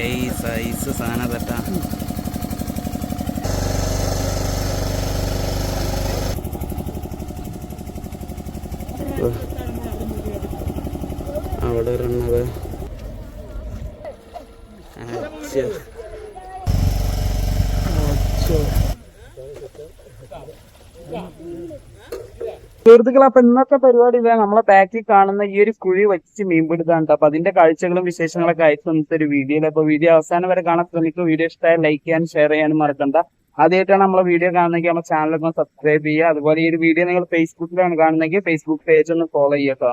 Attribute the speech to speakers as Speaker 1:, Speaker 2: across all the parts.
Speaker 1: ഏയ് സൈസ് സാധനം തട്ടാ അവിടെ ഒരെണ്ണത് അച്ഛ. സുഹൃത്തുക്കൾ അപ്പൊ ഇന്നത്തെ പരിപാടി ഇതാ. നമ്മളെ ബാക്കിൽ കാണുന്ന ഈ ഒരു കുഴി വെച്ച് മീൻപിടുത്താണ്. അപ്പൊ അതിന്റെ കാഴ്ചകളും വിശേഷങ്ങളൊക്കെ അയച്ചു ഇന്നത്തെ ഒരു വീഡിയോയിൽ അപ്പൊ വീഡിയോ അവസാനം വരെ കാണാൻ ശ്രമിക്കും വീഡിയോ ഇഷ്ടമായ ലൈക്ക് ചെയ്യാനും ഷെയർ ചെയ്യാനും മറക്കണ്ട. ആദ്യമായിട്ടാണ് നമ്മളെ വീഡിയോ കാണുന്നെങ്കിൽ നമ്മുടെ ചാനലൊക്കെ സബ്സ്ക്രൈബ് ചെയ്യുക. അതുപോലെ ഈ ഒരു വീഡിയോ നിങ്ങൾ ഫേസ്ബുക്കിലാണ് കാണുന്നെങ്കിൽ ഫേസ്ബുക്ക് പേജ് ഒന്ന് ഫോളോ ചെയ്യുക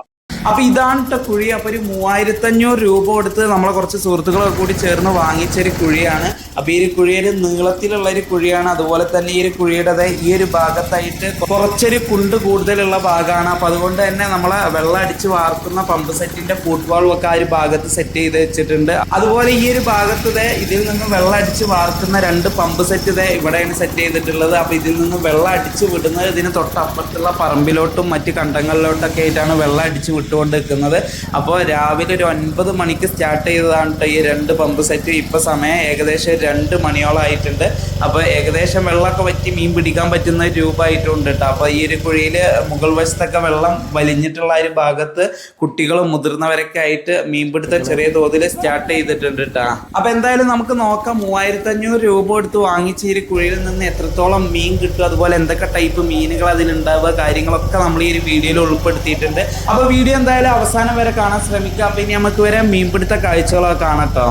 Speaker 1: അപ്പൊ ഇതാണ് ട്ടോ കുഴി. അപ്പൊ ഒരു മൂവായിരത്തി അഞ്ഞൂറ് രൂപ കൊടുത്ത് നമ്മളെ കുറച്ച് സുഹൃത്തുക്കളൊക്കെ കൂടി ചേർന്ന് വാങ്ങിച്ച ഒരു കുഴിയാണ്. അപ്പൊ ഈ ഒരു കുഴിയുടെ നീളത്തിലുള്ള ഒരു കുഴിയാണ്. അതുപോലെ തന്നെ ഈ ഒരു കുഴിയുടെ ഈ ഒരു ഭാഗത്തായിട്ട് കുറച്ചൊരു കുണ്ട് കൂടുതലുള്ള ഭാഗമാണ്. അപ്പൊ അതുകൊണ്ട് തന്നെ നമ്മളെ വെള്ളം അടിച്ച് വാർക്കുന്ന പമ്പ് സെറ്റിന്റെ ഫുട്ബോളും ഒക്കെ ആ ഒരു ഭാഗത്ത് സെറ്റ് ചെയ്ത് വെച്ചിട്ടുണ്ട്. അതുപോലെ ഈ ഒരു ഭാഗത്ത് ഇതിൽ നിന്ന് വെള്ളം അടിച്ച് വാർക്കുന്ന രണ്ട് പമ്പ് സെറ്റ് ദേ ഇവിടെയാണ് സെറ്റ് ചെയ്തിട്ടുള്ളത്. അപ്പൊ ഇതിൽ നിന്ന് വെള്ളം അടിച്ച് വിടുന്നത് ഇതിന് തൊട്ടപ്പുറത്തുള്ള പറമ്പിലോട്ടും മറ്റ് കണ്ടങ്ങളിലോട്ടൊക്കെ ആയിട്ടാണ് വെള്ളം അടിച്ച് വിട്ടുകൊണ്ട് നിൽക്കുന്നത് അപ്പോൾ രാവിലെ ഒരു ഒൻപത് മണിക്ക് സ്റ്റാർട്ട് ചെയ്തതാണ് ഈ രണ്ട് പമ്പ് സെറ്റ് ഇപ്പോൾ സമയം ഏകദേശം രണ്ട് മണിയോളം ആയിട്ടുണ്ട്. അപ്പോൾ ഏകദേശം വെള്ളമൊക്കെ വറ്റി മീൻ പിടിക്കാൻ പറ്റുന്ന രൂപമായിട്ടുണ്ട് കേട്ടോ അപ്പോൾ ഈ ഒരു കുഴിയിൽ മുകൾ വശത്തൊക്കെ വെള്ളം വലിഞ്ഞിട്ടുള്ള ഒരു ഭാഗത്ത് കുട്ടികളും മുതിർന്നവരൊക്കെ ആയിട്ട് മീൻപിടുത്തം ചെറിയ തോതിൽ സ്റ്റാർട്ട് ചെയ്തിട്ടുണ്ട് കേട്ടോ അപ്പോൾ എന്തായാലും നമുക്ക് നോക്കാം. മൂവായിരത്തി അഞ്ഞൂറ് രൂപ എടുത്ത് വാങ്ങിച്ച ഈ കുഴിയിൽ നിന്ന് എത്രത്തോളം മീൻ കിട്ടും. അതുപോലെ എന്തൊക്കെ ടൈപ്പ് മീനുകൾ അതിലുണ്ടാവുക കാര്യങ്ങളൊക്കെ നമ്മൾ ഈ ഒരു വീഡിയോയിൽ ഉൾപ്പെടുത്തിയിട്ടുണ്ട്. അപ്പോൾ വീഡിയോ എന്തായാലും അവസാനം വരെ കാണാൻ ശ്രമിക്കുക അപ്പോൾ ഇനി നമുക്ക് വരെ മീൻപിടുത്ത കാഴ്ചകളൊക്കെ കാണട്ടോ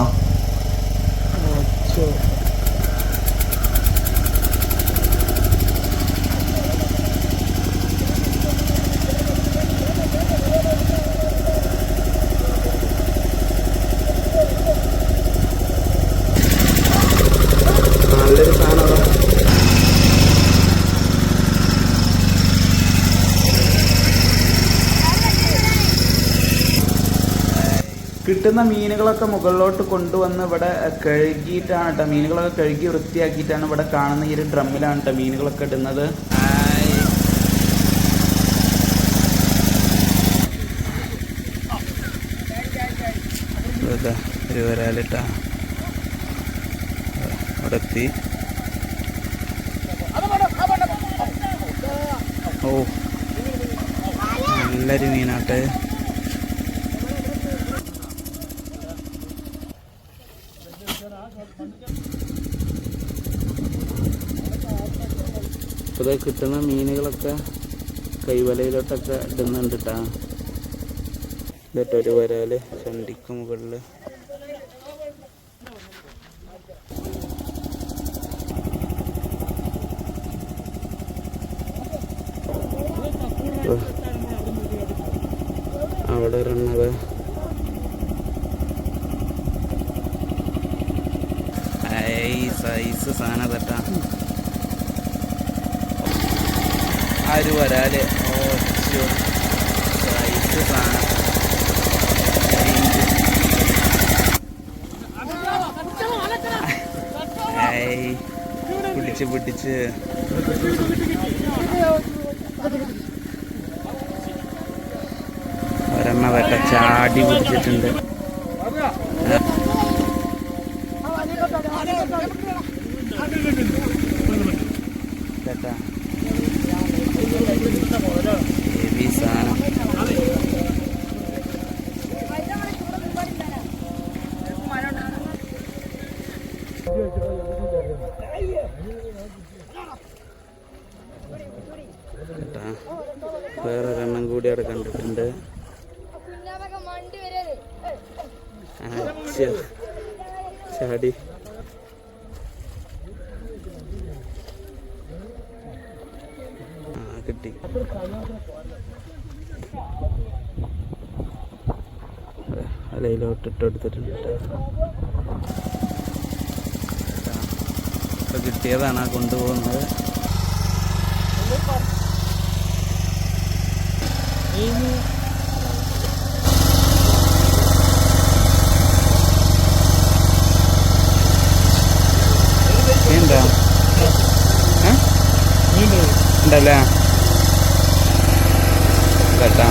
Speaker 1: നല്ലൊരു സാധനം കിട്ടുന്ന മീനുകളൊക്കെ മുകളിലോട്ട് കൊണ്ടുവന്ന് ഇവിടെ കഴുകിയിട്ടാണ് കേട്ടോ മീനുകളൊക്കെ കഴുകി വൃത്തിയാക്കിയിട്ടാണ് ഇവിടെ കാണുന്ന ഈ ഒരു ഡ്രമ്മിലാണ് കേട്ടോ മീനുകളൊക്കെ ഇടുന്നത്. ഓ നല്ലൊരു മീനാട്ടെ. ഇപ്പോൾ കിട്ടുന്ന മീനുകളൊക്കെ കൈവലയിലോട്ടൊക്കെ ഇടുന്നുണ്ട് കേട്ടാ ഒരു വരാൽ ചണ്ടിക്ക് മുകളിൽ അവിടെ ഒരെണ്ണത് സൈസ് സാധനം തട്ട ആര് വരാൽ? ഓ. സൈസ് സാധനം. പിടിച്ച് പിടിച്ച്. ഒരെണ്ണ വെട്ട ചാടി പിടിച്ചിട്ടുണ്ട്. വേറൊരെണ്ണം കൂടി അവിടെ കണ്ടിട്ടുണ്ട്. ചാടി ആ കിട്ടി. അലയിലോട്ട് ഇട്ടെടുത്തിട്ടുണ്ട് ഇപ്പൊ കിട്ടിയതാണ് കൊണ്ടുപോകുന്നത്. ഉണ്ടല്ലേ? കേട്ടാ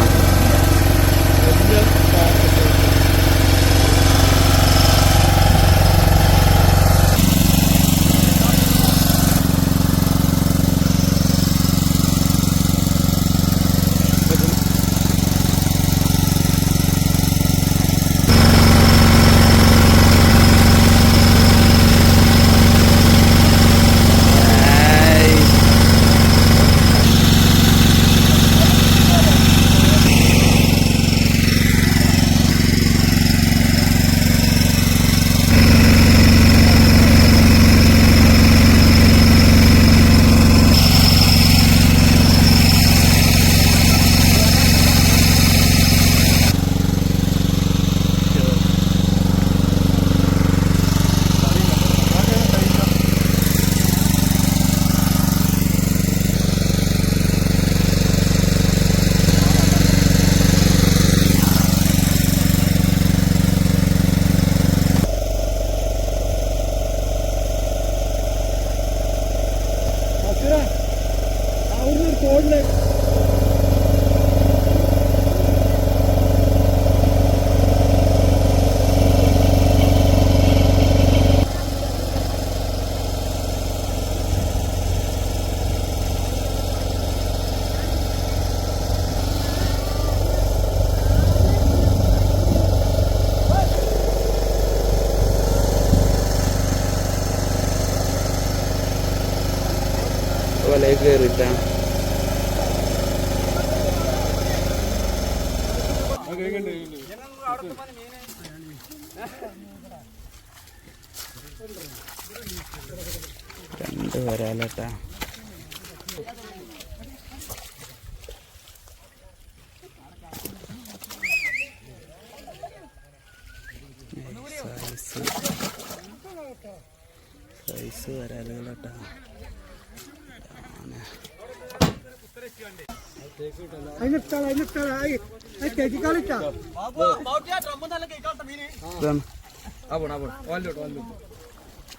Speaker 2: രണ്ട് വരാലട്ടാ സൈസ് സൈസ് വരാലുകളട്ടാ ഇതാണ്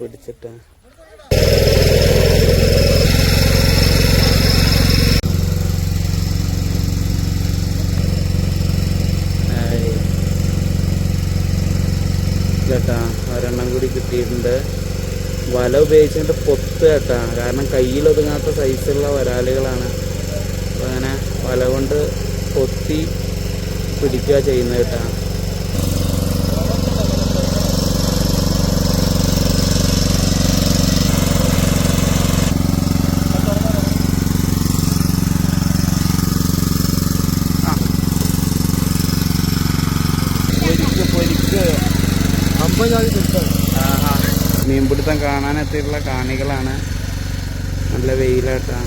Speaker 2: പിടിച്ചിട്ടാ. ചേട്ടാ ഒരെണ്ണം കൂടി കിട്ടിയിട്ടുണ്ട്. വല ഉപയോഗിച്ചിട്ട് പൊത്ത് കേട്ടാ. കാരണം കയ്യിൽ ഒതുങ്ങാത്ത സൈസുള്ള വരാലുകളാണ്. അങ്ങനെ വല കൊണ്ട് പൊത്തി പിടിക്കുക ചെയ്യുന്നത് കേട്ടാ. മീൻപിടുത്തം കാണാനെത്തിയിട്ടുള്ള കാണികളാണ്. നല്ല വെയിലാട്ടാ.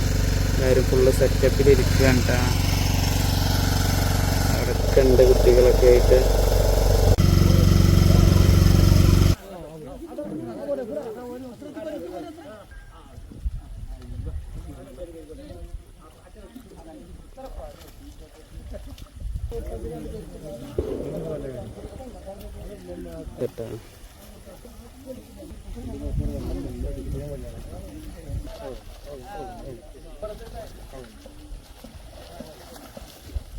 Speaker 2: എല്ലാവരും ഫുള്ള് സെറ്റപ്പിൽ ഇരിക്കുകയാണ് അവിടെയൊക്കെ ഉണ്ട് കുട്ടികളൊക്കെ ആയിട്ട്. കേട്ടാ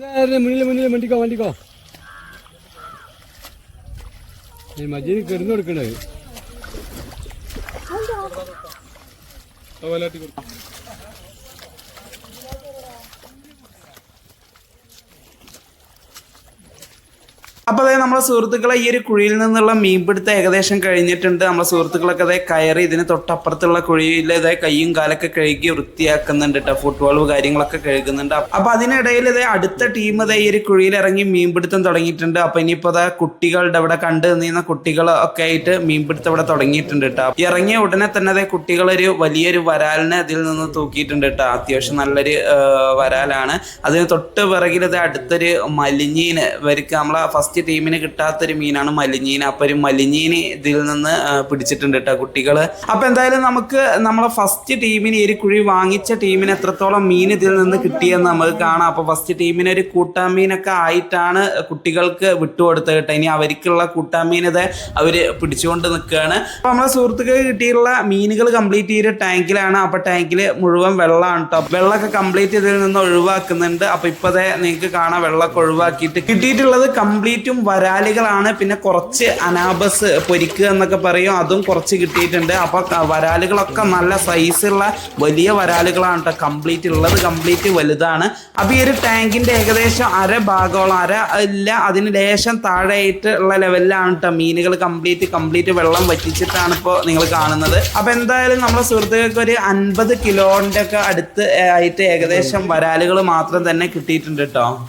Speaker 2: വെച്ചിട്ടാ
Speaker 3: മുന്നിൽ മുന്നിൽ വണ്ടിക്കോ വണ്ടിക്കോ? ഈ മജീന് കിടന്നു കൊടുക്കണത്
Speaker 1: അപ്പൊ അതായത് നമ്മളെ സുഹൃത്തുക്കളെ ഈ ഒരു കുഴിയിൽ നിന്നുള്ള മീൻപിടുത്തം ഏകദേശം കഴിഞ്ഞിട്ടുണ്ട്. നമ്മുടെ സുഹൃത്തുക്കളൊക്കെ അതായത് കയറി ഇതിന് തൊട്ടപ്പുറത്തുള്ള കുഴിയിൽ ഇതായ കൈയും കാലൊക്കെ കഴുകി വൃത്തിയാക്കുന്നുണ്ട് കേട്ടോ ഫുട്ബോളും കാര്യങ്ങളൊക്കെ കഴുകുന്നുണ്ട്. അപ്പൊ അതിനിടയിൽ ഇതേ അടുത്ത ടീം ഇതായി ഒരു കുഴിയിൽ ഇറങ്ങി മീൻപിടുത്തം തുടങ്ങിയിട്ടുണ്ട്. അപ്പൊ ഇനിയിപ്പോ അതാ കുട്ടികളുടെ അവിടെ കണ്ടു നിന്ന കുട്ടികൾ ഒക്കെ ആയിട്ട് മീൻപിടുത്തം ഇവിടെ തുടങ്ങിയിട്ടുണ്ട് കേട്ടോ ഇറങ്ങിയ ഉടനെ തന്നെ അതായത് കുട്ടികൾ ഒരു വലിയൊരു വരാലിനെ അതിൽ നിന്ന് തൂക്കിയിട്ടുണ്ട് കേട്ടോ അത്യാവശ്യം നല്ലൊരു വരാലാണ്. അതിന് തൊട്ട് പിറകിൽ ഇത് അടുത്തൊരു മലിഞ്ഞീന് ഇവർക്ക് നമ്മളെ ഫസ്റ്റ് ടീമിന് കിട്ടാത്തൊരു മീനാണ് മലിഞ്ഞീൻ. അപ്പൊ ഒരു മലിഞ്ഞീന് ഇതിൽ നിന്ന് പിടിച്ചിട്ടുണ്ട് കേട്ടോ കുട്ടികൾ. അപ്പൊ എന്തായാലും നമുക്ക് നമ്മളെ ഫസ്റ്റ് ടീമിന് ഈ ഒരു കുഴി വാങ്ങിച്ച ടീമിന് എത്രത്തോളം മീൻ ഇതിൽ നിന്ന് കിട്ടിയെന്ന് നമുക്ക് കാണാം. അപ്പൊ ഫസ്റ്റ് ടീമിന് ഒരു കൂട്ടാമീനൊക്കെ ആയിട്ടാണ് കുട്ടികൾക്ക് വിട്ടുകൊടുത്തത് കേട്ടോ ഇനി അവർക്കുള്ള കൂട്ടാമീൻ ഇത് അവർ പിടിച്ചുകൊണ്ട് നിൽക്കുകയാണ്. അപ്പൊ നമ്മളെ സുഹൃത്തുക്കൾക്ക് കിട്ടിയിട്ടുള്ള മീനുകൾ കംപ്ലീറ്റ് ചെയ്ത ടാങ്കിലാണ്. അപ്പൊ ടാങ്കിൽ മുഴുവൻ വെള്ളമാണ് കേട്ടോ വെള്ളമൊക്കെ കംപ്ലീറ്റ് ഇതിൽ നിന്ന് ഒഴിവാക്കുന്നുണ്ട്. അപ്പൊ ഇപ്പതേ നിങ്ങൾക്ക് കാണാം വെള്ളമൊക്കെ ഒഴിവാക്കിയിട്ട്. കിട്ടിയിട്ടുള്ളത് കംപ്ലീറ്റും വരാലുകളാണ്. പിന്നെ കുറച്ച് അനാബസ് പൊരിക്കുക എന്നൊക്കെ പറയും. അതും കുറച്ച് കിട്ടിയിട്ടുണ്ട്. അപ്പൊ ക- വരാലുകളൊക്കെ നല്ല സൈസുള്ള വലിയ വരാലുകളാണ് കേട്ടോ കംപ്ലീറ്റ് ഉള്ളത് കംപ്ലീറ്റ് വലുതാണ്. അപ്പൊ ഈ ഒരു ടാങ്കിന്റെ ഏകദേശം അര ഭാഗമുള്ള അര ഇല്ല അതിന് ലേശം താഴെയായിട്ട് ഉള്ള ലെവലിലാണ് കേട്ടോ മീനുകൾ കംപ്ലീറ്റ് കംപ്ലീറ്റ് വെള്ളം വറ്റിച്ചിട്ടാണ് ഇപ്പോൾ നിങ്ങൾ കാണുന്നത്. അപ്പൊ എന്തായാലും നമ്മുടെ സുഹൃത്തുക്കൾക്ക് ഒരു അൻപത് കിലോന്റെ ഒക്കെ അടുത്ത് ആയിട്ട് ഏകദേശം വരാലുകൾ മാത്രം തന്നെ കിട്ടിയിട്ടുണ്ട് കേട്ടോ